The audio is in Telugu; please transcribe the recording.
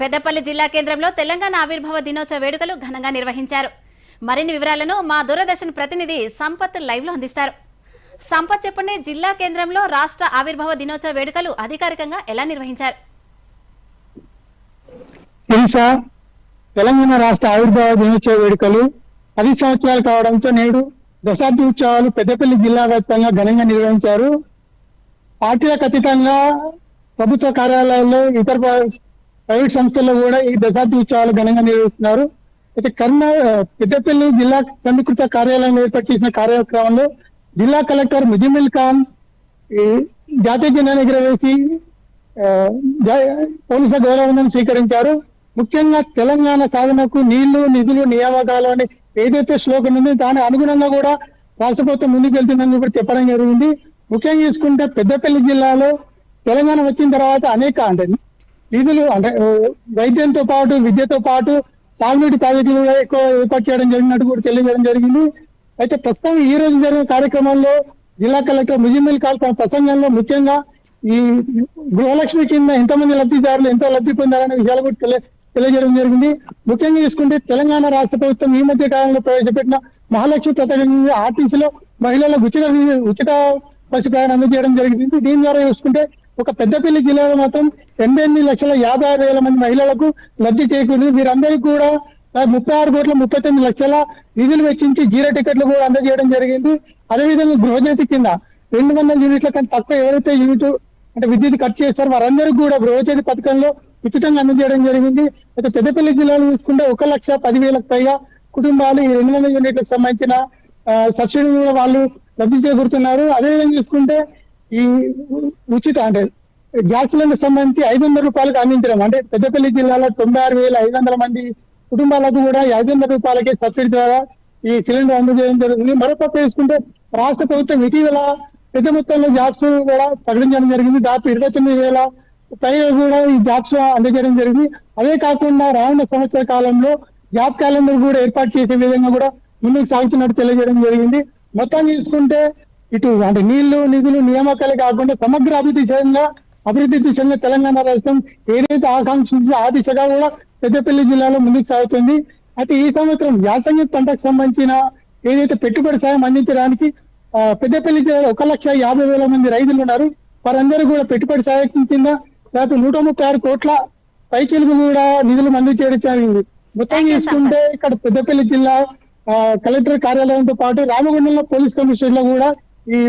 పెద్దపల్లి జిల్లా కేంద్రంలో తెలంగాణ ఆవిర్భావ దినోత్సవ వేడుకలు ఘనంగా నిర్వహించారు. మరిన్ని వివరాలను మా దూరదర్శన్ ప్రతినిధి సంపత్ లైవ్లో అందిస్తారు. సంపత్ చెప్పండి జిల్లా కేంద్రంలో రాష్ట్ర ఆవిర్భావ దినోత్సవ వేడుకలు అధికారికంగా ఎలా నిర్వహించారు? తెలంగాణ రాష్ట్ర ఆవిర్భావ దినోత్సవ వేడుకలు పది సంవత్సరాలు కావడంతో నేడు దశాబ్ది ఉత్సవాలు పెద్దపల్లి జిల్లా వ్యాప్తంగా ఘనంగా నిర్వహించారు. పార్టీలకు అతీతంగా ప్రభుత్వ కార్యాలయాల్లో ఇతర ప్రైవేట్ సంస్థల్లో కూడా ఈ దశాబ్ది ఉత్సవాలు ఘనంగా నిర్వహిస్తున్నారు. అయితే కర్నా పెద్దపల్లి జిల్లా కందుకృత కార్యాలయం ఏర్పాటు చేసిన కార్యక్రమంలో జిల్లా కలెక్టర్ ముజిమిల్ ఖాన్ ఈ జాతీయ జెండాను ఎగురవేసి పోలీసుల గౌరవం స్వీకరించారు. ముఖ్యంగా తెలంగాణ సాధనకు నీళ్ళు నిధులు నియామకాలు అని ఏదైతే శ్లోకం ఉందో దాని అనుగుణంగా కూడా రాష్ట్ర ప్రభుత్వం ముందుకు వెళ్తుందని కూడా చెప్పడం జరిగింది. ముఖ్యంగా చూసుకుంటే పెద్దపల్లి జిల్లాలో తెలంగాణ వచ్చిన తర్వాత అనేక అంటే నిధులు అంటే వైద్యంతో పాటు విద్యతో పాటు సాగునీటి ప్రాజెక్టులు కూడా ఎక్కువ ఏర్పాటు చేయడం జరిగినట్టు కూడా తెలియజేయడం జరిగింది. అయితే ప్రస్తుతం ఈ రోజు జరిగిన కార్యక్రమంలో జిల్లా కలెక్టర్ ముజిమిల్ కాల్ ప్రసంగంలో ముఖ్యంగా ఈ గృహలక్ష్మి కింద ఎంతమంది లబ్ధిదారులు ఎంత లబ్ధి పొందారనే విషయాలు కూడా తెలియ తెలియజేయడం జరిగింది. ముఖ్యంగా చూసుకుంటే తెలంగాణ రాష్ట్ర ప్రభుత్వం ఈ మధ్య కాలంలో ప్రవేశపెట్టిన మహాలక్ష్మి పథకం ఆర్టీసీలో మహిళలకు ఉచిత ఉచిత బస్సు ప్రయాణం అందజేయడం జరిగింది. దీని ద్వారా చూసుకుంటే ఒక పెద్దపల్లి జిల్లాలో మాత్రం ఎనభై ఎనిమిది లక్షల యాభై ఆరు వేల మంది మహిళలకు లబ్ధి చేకూరింది. వీరందరికీ కూడా ముప్పై ఆరు కోట్ల ముప్పై తొమ్మిది లక్షల నిధులు వెచ్చించి జీరో టికెట్లు కూడా అందజేయడం జరిగింది. అదేవిధంగా గృహజ్యోతి కింద రెండు వందల యూనిట్ల కంటే తక్కువ ఎవరైతే యూనిట్ అంటే విద్యుత్ ఖర్చు చేస్తారో వారందరికీ కూడా గృహజ్యోతి పథకంలో ఉచితంగా అందజేయడం జరిగింది. అయితే పెద్దపల్లి జిల్లాలో చూసుకుంటే ఒక లక్ష పదివేలకు పైగా కుటుంబాలు ఈ రెండు వందల యూనిట్లకు సంబంధించిన సబ్సిడీ కూడా వాళ్ళు లబ్ధి చేకూరుతున్నారు. అదేవిధంగా చూసుకుంటే ఈ ఉచిత అంటే గ్యాస్ సిలిండర్ సంబంధించి ఐదు వందల రూపాయలకు అందించడం. అంటే పెద్దపల్లి జిల్లాలో తొంభై ఆరు వేల ఐదు వందల మంది కుటుంబాలకు కూడా ఈ ఐదు వందల రూపాయలకే సబ్సిడీ ద్వారా ఈ సిలిండర్ అందజేయడం జరుగుతుంది. మరొక తీసుకుంటే రాష్ట్ర ప్రభుత్వం ఇటీవల పెద్ద మొత్తంలో జాబ్స్ కూడా ప్రకటించడం జరిగింది. దాదాపు ఇరవై తొమ్మిది వేల పైగా కూడా ఈ జాబ్స్ అందజేయడం జరిగింది. అదే కాకుండా రానున్న సంవత్సర కాలంలో జాబ్ క్యాలెండర్ కూడా ఏర్పాటు చేసే విధంగా కూడా ముందుకు సాగుతున్నట్టు తెలియజేయడం జరిగింది. మొత్తం తీసుకుంటే ఇటు అంటే నీళ్ళు నిధులు నియామకాలే కాకుండా సమగ్ర అభివృద్ధి దిశగా అభివృద్ధి దిశగా తెలంగాణ రాష్ట్రం ఏదైతే ఆకాంక్షించిందో ఆ దిశగా కూడా పెద్దపల్లి జిల్లాలో ముందుకు సాగుతుంది. అయితే ఈ సంవత్సరం యాసంగి పంటకు సంబంధించిన ఏదైతే పెట్టుబడి సాయం అందించడానికి ఆ, పెద్దపల్లి జిల్లాలో ఒక లక్ష యాభై వేల మంది రైతులు ఉన్నారు. వారందరూ కూడా పెట్టుబడి సాయం కింద దాదాపు నూట ముప్పై ఆరు కోట్ల పైచీలకు కూడా నిధులు మంజూరు చేయడం జరిగింది. మొత్తం తీసుకుంటే ఇక్కడ పెద్దపల్లి జిల్లా కలెక్టర్ కార్యాలయంతో పాటు రామగుండంలో పోలీస్ కమిషనర్లో కూడా ఈ